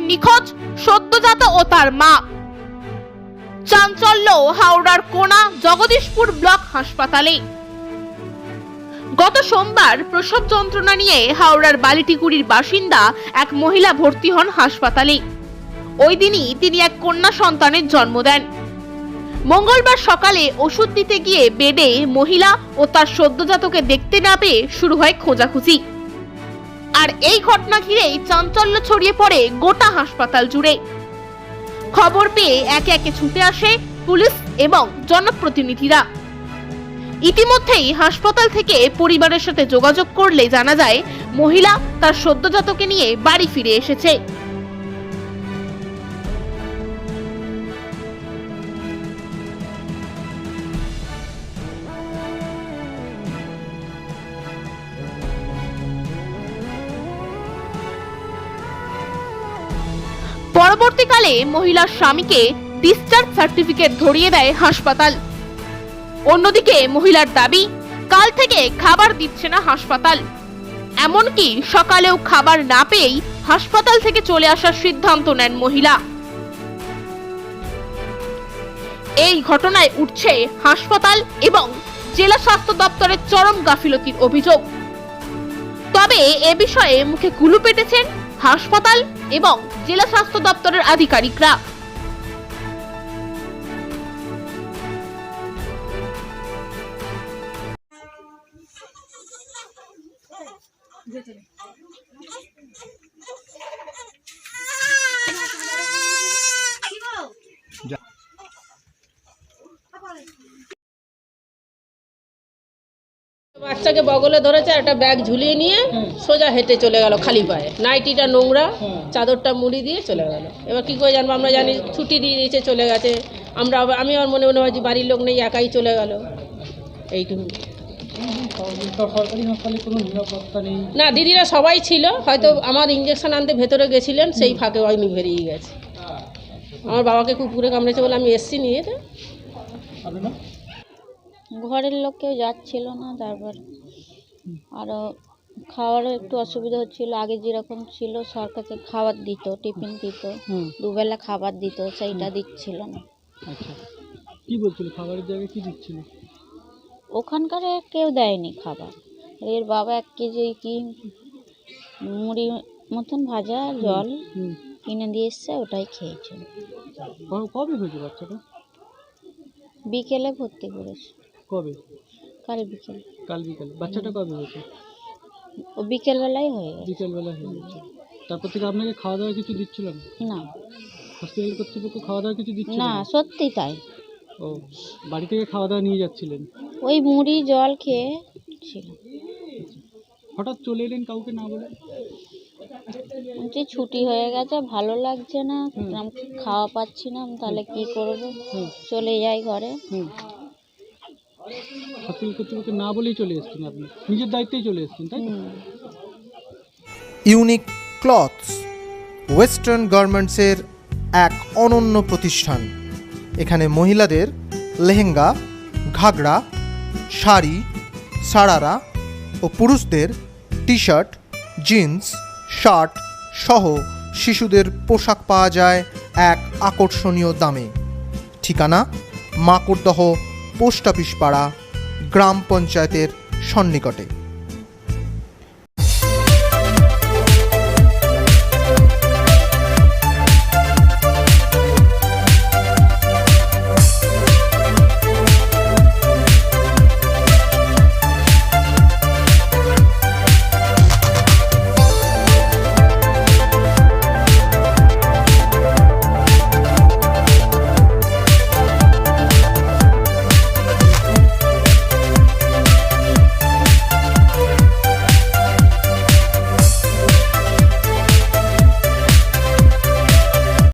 নিখোঁজ সদ্যজাত ও তার মা। চাঞ্চল্য হাওড়ার কোনা জগদীশপুর ব্লক হাসপাতালে। গত সোমবার প্রসব যন্ত্রণা নিয়ে হাওড়ার বালিটিকুড়ির বাসিন্দা এক মহিলা ভর্তি হন হাসপাতালে। ওই দিনই তিনি এক কন্যা সন্তানের জন্ম দেন। মঙ্গলবার সকালে ওষুধ দিতে গিয়ে বেডে মহিলা ও তার সদ্যজাতকে দেখতে না পেয়ে শুরু হয় খোঁজাখুঁজি। আর এই ঘটনা ঘিরেই চাঞ্চল্য ছড়িয়ে পড়ে গোটা হাসপাতাল জুড়ে। খবর পেয়ে একে একে ছুটে আসে পুলিশ এবং জনপ্রতিনিধিরা। ইতিমধ্যেই হাসপাতাল থেকে পরিবারের সাথে যোগাযোগ করলে জানা যায়, মহিলা তার সদ্যজাতকে নিয়ে বাড়ি ফিরে এসেছে। পরবর্তীকালে মহিলার স্বামীকে ডিসচার্জ সার্টিফিকেট ধরিয়ে দেয় হাসপাতাল। অন্যদিকে মহিলার দাবি, কাল থেকে খাবার দিচ্ছে না হাসপাতাল। এমনকি সকালেও খাবার না পেয়েই হাসপাতাল থেকে চলে আসার সিদ্ধান্ত নেন মহিলা। এই ঘটনায় উঠছে হাসপাতাল এবং জেলা স্বাস্থ্য দপ্তরের চরম গাফিলতির অভিযোগ। তবে এ বিষয়ে মুখে কুলু পেটেছেন হাসপাতাল এবং জেলা স্বাস্থ্য দপ্তরের আধিকারিকরা। বাচ্চাকে বগলে ধরেছে একটা ব্যাগ ঝুলিয়ে নিয়ে সোজা হেঁটে চলে গেল খালি পায়ে। নাইটিটা নোংরা চাদরটা মুড়ি দিয়ে চলে গেল। এবার কী করে জানব? আমরা জানি ছুটি দিয়ে দিয়েছে চলে গেছে। আমরা আমি আর মনে মনে ভাবছি বাড়ির লোক নেই একাই চলে গেল। এইটুকু না দিদিরা সবাই ছিল হয়তো আমার ইঞ্জেকশন আনতে ভেতরে গেছিলেন সেই ফাঁকে হয়নি বেরিয়ে গেছে। আমার বাবাকে কুকুরে কামড়েছে বলে আমি এসছি নিয়ে? ঘরের লোক কেউ যাচ্ছিল না তারপর আরও খাওয়ারও একটু অসুবিধা হচ্ছিল। আগে যেরকম ছিল সরকার থেকে খাবার দিত টিফিন দিত দুবেলা খাবার দিত সেইটা দিচ্ছিল না। আচ্ছা কি বলছিল? খাবারের জায়গায় কি দিচ্ছিল? ওখানকার কেউ দেয়নি খাবার। এর বাবা এক কেজি কি মুড়ি মতন ভাজা জল কিনে দিয়ে এসছে ওটাই খেয়েছে। কবে হয়েছে বাচ্চাটা? বিকেলে ভর্তি করেছে। কবে? কাল বিকেল। কাল বিকালে। বাচ্চাটা কবে হয়েছে? ও বিকেলবেলায় হয়ে গেছে। বিকেলবেলা হয়ে গেছে। তারপর থেকে আপনাকে খাওয়া দাওয়া কিছু দিচ্ছিল না? না। হসপিটাল কর্তৃপক্ষ খাওয়া দাওয়া কিছু দিচ্ছিল না? সত্যি তাই। ও বাড়ি থেকে খাওয়া দাওয়া নিয়ে যাচ্ছিলেন? ওই মুড়ি জল খেয়ে ছিল। হঠাৎ চলে এলেন কাউকে না বলে? বলছি ছুটি হয়ে গেছে ভালো লাগছে না। খাওয়া পাচ্ছি না তাহলে কি করব? চলে যাই ঘরে। হুম হসপিটাল না বলেই চলে এসেছেন আপনি। নিজের দায়িত্বেই চলে এসেছেন তাই ইউনিক ক্লথস ওয়েস্টার্ন গার্মেন্টসের এক অনন্য প্রতিষ্ঠান। এখানে মহিলাদের লেহেঙ্গা ঘাগরা শাড়ি সারারা ও পুরুষদের টি শার্ট জিন্স শার্ট সহ শিশুদের পোশাক পাওয়া যায় এক আকর্ষণীয় দামে। ঠিকানা মাকড়দহ পোস্ট অফিস পাড়া গ্রাম পঞ্চায়েতের সন্নিকটে।